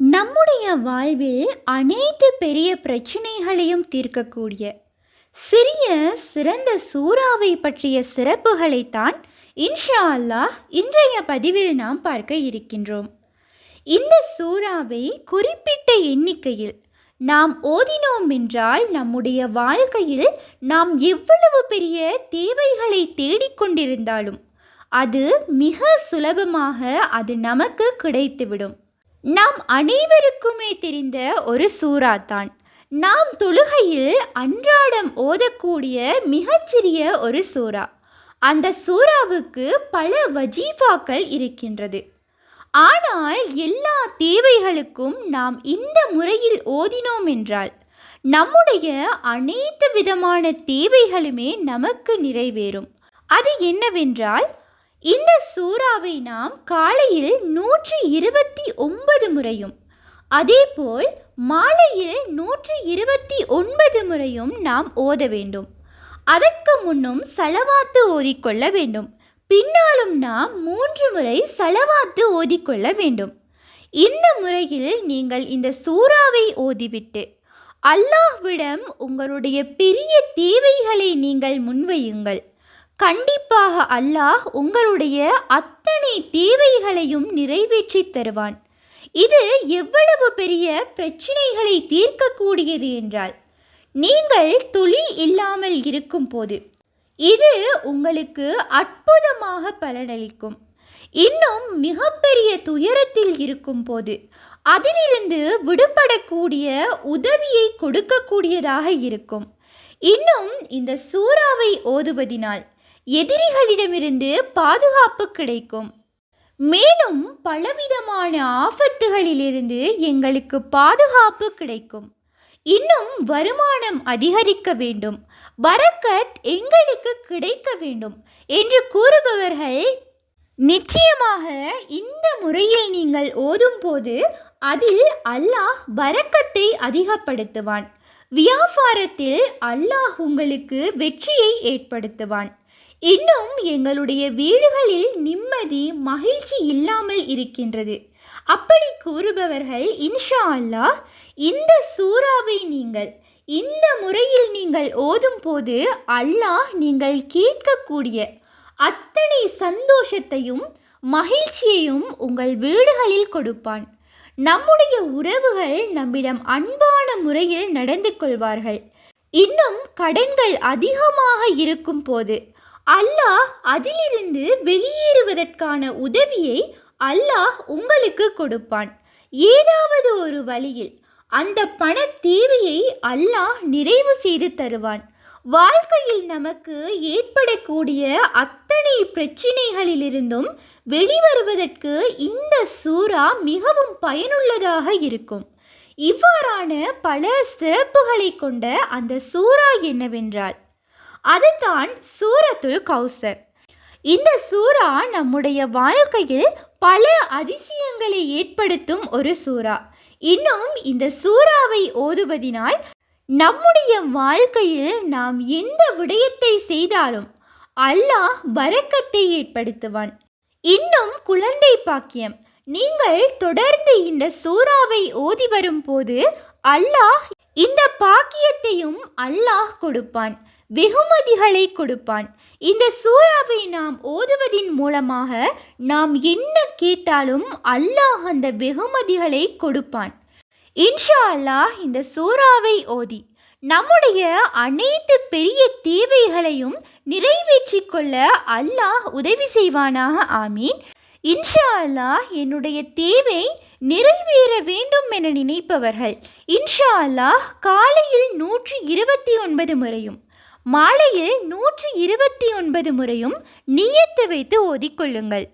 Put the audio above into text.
நம்முடைய வாழ்வில் அனைத்து பெரிய பிரச்சனைகளையும் தீர்க்கக்கூடிய சிறிய சிறந்த சூறாவை பற்றிய சிறப்புகளைத்தான் இன்ஷா அல்லாஹ் இன்றைய பதிவில் நாம் பார்க்க இருக்கின்றோம். இந்த சூறாவை குறிப்பிட்ட எண்ணிக்கையில் நாம் ஓதினோம் என்றால் நம்முடைய வாழ்க்கையில் நாம் எவ்வளவு பெரிய தேவைகளை தேடிக்கொண்டிருந்தாலும் அது மிக சுலபமாக அது நமக்கு கிடைத்துவிடும். நாம் அனைவருக்குமே தெரிந்த ஒரு சூறா தான் நாம் தொழுகையில் அன்றாடம் ஓதக்கூடிய மிகச்சிறிய ஒரு சூறா. அந்த சூறாவுக்கு பல வஜீஃபாக்கள் இருக்கின்றது. ஆனால் எல்லா தேவைகளுக்கும் நாம் இந்த முறையில் ஓதினோம் என்றால் நம்முடைய அனைத்து விதமான தேவைகளுமே நமக்கு நிறைவேறும். அது என்னவென்றால் இந்த சூறாவை நாம் காலையில் நூற்றி இருபத்தி ஒன்பது முறையும் அதேபோல் மாலையில் நூற்றி இருபத்தி ஒன்பது முறையும் நாம் ஓத வேண்டும். அதற்கு முன்னும் சலவாத்து ஓதிக்கொள்ள வேண்டும். பின்னாலும் நாம் மூன்று முறை சலவாத்து ஓதிக்கொள்ள வேண்டும். இந்த முறையில் நீங்கள் இந்த சூறாவை ஓதிவிட்டு அல்லாஹ்விடம் உங்களுடைய பெரிய தேவைகளை நீங்கள் முன்வையுங்கள். கண்டிப்பாக அல்லாஹ் உங்களுடைய அத்தனை தேவைகளையும் நிறைவேற்றி தருவான். இது எவ்வளவு பெரிய பிரச்சினைகளை தீர்க்கக்கூடியது என்றால் நீங்கள் தொழில் இல்லாமல் இருக்கும் போது இது உங்களுக்கு அற்புதமாக பலனளிக்கும். இன்னும் மிகப்பெரிய துயரத்தில் இருக்கும் போது அதிலிருந்து விடுபடக்கூடிய உதவியை கொடுக்கக்கூடியதாக இருக்கும். இன்னும் இந்த சூறாவை ஓதுவதினால் எதிரிகளிடமிருந்து பாதுகாப்பு கிடைக்கும். மேலும் பலவிதமான ஆபத்துகளிலிருந்து எங்களுக்கு பாதுகாப்பு கிடைக்கும். இன்னும் வருமானம் அதிகரிக்க வேண்டும். வரக்கத் எங்களுக்கு கிடைக்க வேண்டும் என்று கூறுபவர்கள் நிச்சயமாக இந்த முறையில் நீங்கள் ஓதும் போது அதில் அல்லாஹ் வரக்கத்தை அதிகப்படுத்துவான். வியாபாரத்தில் அல்லாஹ் உங்களுக்கு வெற்றியை ஏற்படுத்துவான். இன்னும் எங்களுடைய வீடுகளில் நிம்மதி மகிழ்ச்சி இல்லாமல் இருக்கின்றது. அப்படி கூறுபவர்கள் இன்ஷா அல்லாஹ் இந்த சூறாவை நீங்கள் இந்த முறையில் நீங்கள் ஓதும் போது அல்லாஹ் நீங்கள் கேட்கக்கூடிய அத்தனை சந்தோஷத்தையும் மகிழ்ச்சியையும் உங்கள் வீடுகளில் கொடுப்பான். நம்முடைய உறவுகள் நம்மிடம் அன்பான முறையில் நடந்து கொள்வார்கள். இன்னும் கடன்கள் அதிகமாக இருக்கும் போது அல்லாஹ் அதிலிருந்து வெளியேறுவதற்கான உதவியை அல்லாஹ் உங்களுக்கு கொடுப்பான். ஏதாவது ஒரு வழியில் அந்த பண தேவையை அல்லாஹ் நிறைவு செய்து தருவான். வாழ்க்கையில் நமக்கு ஏற்படக்கூடிய அத்தனை பிரச்சினைகளிலிருந்தும் வெளிவருவதற்கு இந்த சூறா மிகவும் பயனுள்ளதாக இருக்கும். இவ்வாறான பல சிறப்புகளை கொண்ட அந்த சூறா என்னவென்றால் அதுதான் சூரத்துல் கௌசர். இந்த சூறா நம்முடைய வாழ்க்கையில் பல அதிசயங்களை ஏற்படுத்தும் ஒரு சூறா. இன்னும் இந்த சூறாவை ஓதுவதினால் நம்முடைய வாழ்க்கையில் நாம் எந்த விடயத்தை செய்தாலும் அல்லாஹ் வரக்கத்தை ஏற்படுத்துவான். இன்னும் குழந்தை பாக்கியம். நீங்கள் தொடர்ந்து இந்த சூறாவை ஓதி வரும் போது அல்லாஹ் இந்த பாக்கியத்தையும் அல்லாஹ் கொடுப்பான். வெகுமதிகளை கொடுப்பான். இந்த சூறாவை நாம் ஓதுவதின் மூலமாக நாம் என்ன கேட்டாலும் அல்லாஹ் அந்த வெகுமதிகளை கொடுப்பான். இன்ஷா அல்லாஹ் இந்த சூறாவை ஓதி. நம்முடைய அனைத்து பெரிய தேவைகளையும் நிறைவேற்றி கொள்ள அல்லாஹ் உதவி செய்வானாக ஆமீன். இன்ஷா அல்லாஹ் என்னுடைய தேவை நிறைவேற வேண்டும் என நினைப்பவர்கள் இன்ஷா அல்லாஹ் காலையில் நூற்றி இருபத்தி ஒன்பது முறையும் மாலையில் நூற்றி இருபத்தி ஒன்பது முறையும் நீயத்து வைத்து ஓதிக்கொள்ளுங்கள்.